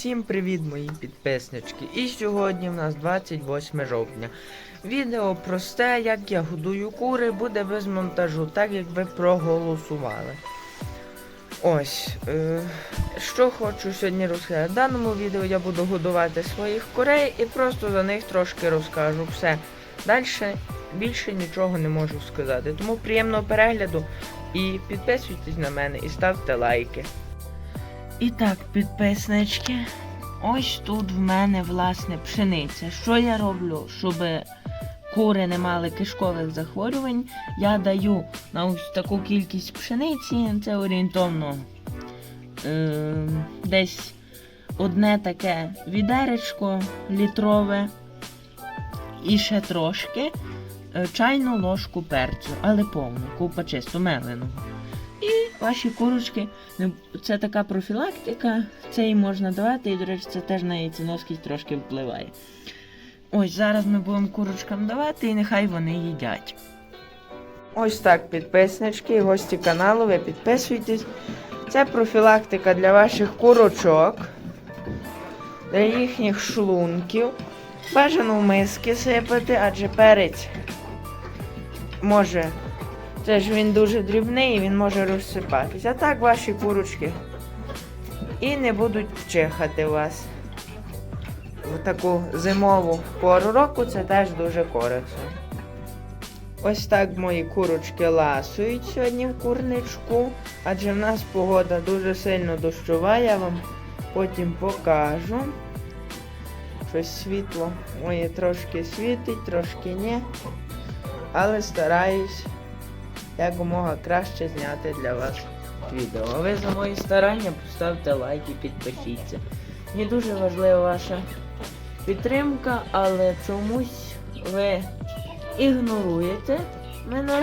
Всім привіт, мої підписнички. І сьогодні в нас 28 жовтня. Відео просте, як я годую кури, буде без монтажу, так як ви проголосували. Ось, е, що хочу сьогодні розказати. В даному відео я буду годувати своїх курей і просто за них трошки розкажу. Все. Далі більше нічого не можу сказати. Тому приємного перегляду і підписуйтесь на мене і ставте лайки. І так, підписнички, ось тут в мене власне пшениця. Що я роблю, щоб кури не мали кишкових захворювань? Я даю на ось таку кількість пшениці, це орієнтовно е, десь одне таке відеречко літрове і ще трошки е, чайну ложку перцю, але повну, купа чисто меленого. Ваші курочки Ну, Це така профілактика, це їм можна давати, і, до речі, це теж на яйценоскість трошки впливає. Ось зараз ми будемо курочкам давати і нехай вони їдять. Ось так, підписнички і гості каналу, ви підписуйтесь. Це профілактика для ваших курочок, для їхніх шлунків. Бажано в миски сипати, адже перець може це ж він дуже дрібний він може розсипатися. А так ваші курочки і не будуть чихати вас. В таку зимову пору року це теж дуже корисно. Ось так мої курочки ласують сьогодні в курничку, адже в нас погода дуже сильно дощова, я вам потім покажу. Щось світло моє трошки світить, трошки ні. Але стараюсь якомога краще зняти для вас відео. А ви за мої старання поставте лайк і підпишіться. Мені дуже важлива ваша підтримка, але чомусь ви ігноруєте мене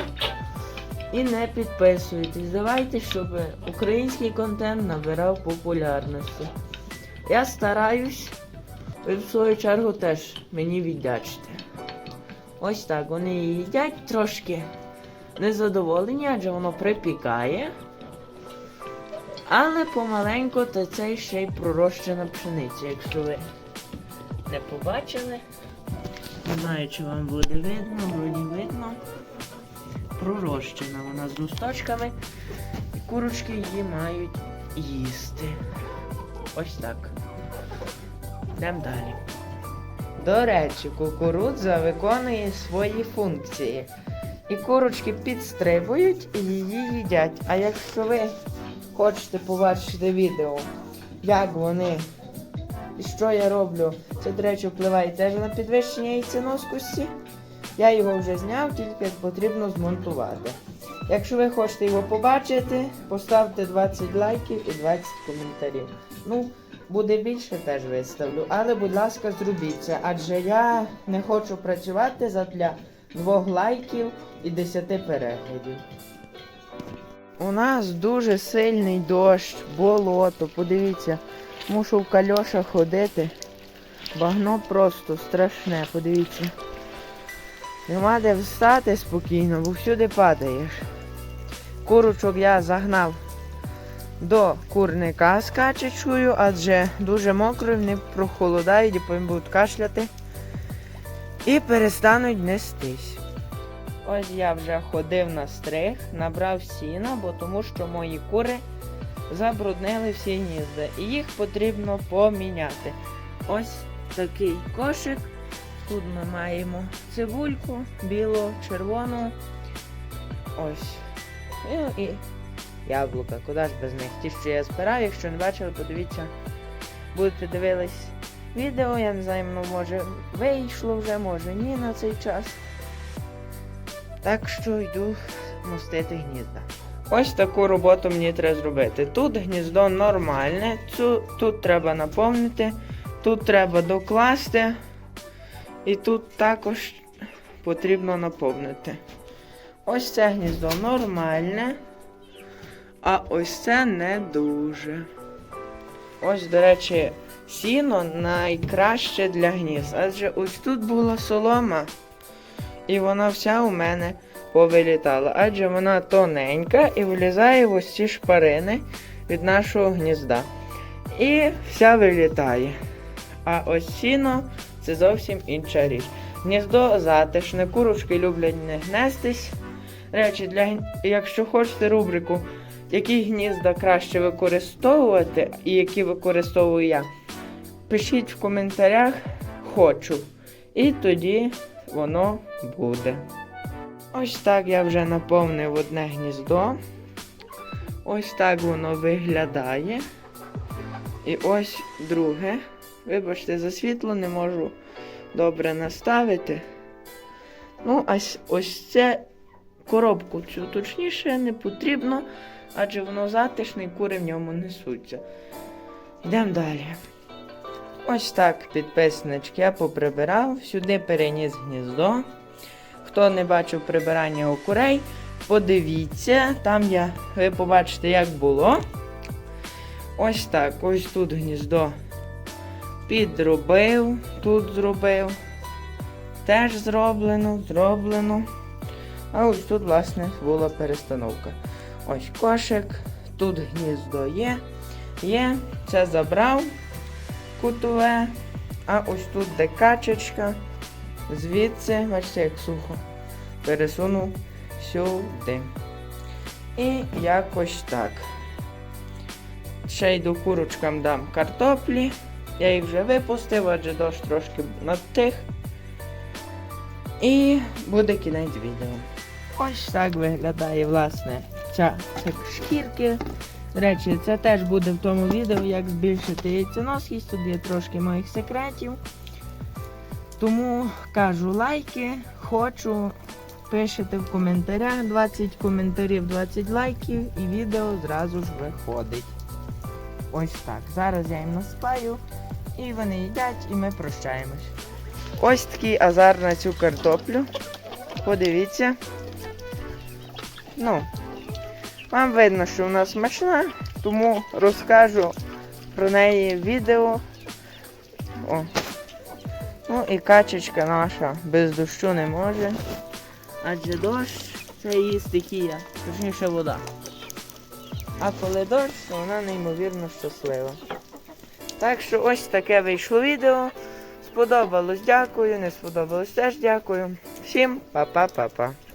і не підписуєтесь. Давайте, щоб український контент набирав популярності. Я стараюсь, ви в свою чергу теж мені віддячите. Ось так, вони їдять трошки незадоволені, адже воно припікає. Але помаленьку то це ще й пророщена пшениця, якщо ви не побачили. Не знаю, чи вам буде видно, вроді видно. Пророщена вона з листочками. І курочки її мають їсти. Ось так. Йдемо далі. До речі, кукурудза виконує свої функції. І курочки підстрибують і її їдять. А якщо ви хочете побачити відео, як вони і що я роблю, це, до речі, впливає теж на підвищення яйценоскості. Я його вже зняв, тільки потрібно змонтувати. Якщо ви хочете його побачити, поставте 20 лайків і 20 коментарів. Ну, буде більше теж виставлю. Але, будь ласка, зробіть це, адже я не хочу працювати задля двох лайків і 10 переглядів. У нас дуже сильний дощ, болото, подивіться, мушу в кальошах ходити. Багно просто страшне, подивіться. Нема де встати спокійно, бо всюди падаєш. Курочок я загнав до курника з качечкою, адже дуже мокро, вони прохолодають і будуть кашляти і перестануть нестись. Ось я вже ходив на стриг, набрав сіна, бо тому що мої кури забруднили всі гнізда і їх потрібно поміняти. Ось такий кошик. Тут ми маємо цибульку, білу, червону. Ось. Ну і яблука. Куди ж без них? Ті, що я збирав, якщо не бачили, подивіться. Будете дивились відео, я не знаю, може вийшло вже, може ні на цей час. Так що йду мостити гнізда. Ось таку роботу мені треба зробити. Тут гніздо нормальне, цю, тут треба наповнити, тут треба докласти, і тут також потрібно наповнити. Ось це гніздо нормальне, а ось це не дуже. Ось, до речі, сіно найкраще для гнізд. Адже ось тут була солома, і вона вся у мене повилітала. Адже вона тоненька і вилізає в ось ці шпарини від нашого гнізда. І вся вилітає. А ось сіно це зовсім інша річ. Гніздо затишне, курочки люблять не гнестись. Речі, для, якщо хочете рубрику, які гнізда краще використовувати і які використовую я, пишіть в коментарях хочу. І тоді воно буде. Ось так я вже наповнив одне гніздо. Ось так воно виглядає. І ось друге. Вибачте, за світло не можу добре наставити. Ну, а ось це коробку цю точніше не потрібно, адже воно затишне і кури в ньому несуться. Йдемо далі. Ось так, підписнички, я поприбирав, сюди переніс гніздо. Хто не бачив прибирання у курей, подивіться, там я, ви побачите, як було. Ось так, ось тут гніздо підробив, тут зробив. Теж зроблено, зроблено. А ось тут, власне, була перестановка. Ось кошик, тут гніздо є. Є, це забрав кутове. А ось тут де. Звідси, бачите, як сухо. Пересунув сюди. І якось так. Ще йду курочкам дам картоплі. Я їх вже випустив, адже дощ трошки надтих. І буде кінець відео. Ось так виглядає, власне, ця шкірки. Речі, це теж буде в тому відео, як збільшити яйценоскість. Тут є трошки моїх секретів. Тому кажу лайки, хочу, пишете в коментарях 20 коментарів, 20 лайків і відео зразу ж виходить. Ось так. Зараз я їм наспаю, і вони їдять, і ми прощаємось. Ось такий азар на цю картоплю. Подивіться. Ну, вам видно, що вона смачна, тому розкажу про неї відео. О. Ну і качечка наша без дощу не може. Адже дощ це її стихія, точніше вода. А коли дощ, то вона неймовірно щаслива. Так що ось таке вийшло відео. Сподобалось, дякую, не сподобалось теж дякую. Всім па-па-па-па.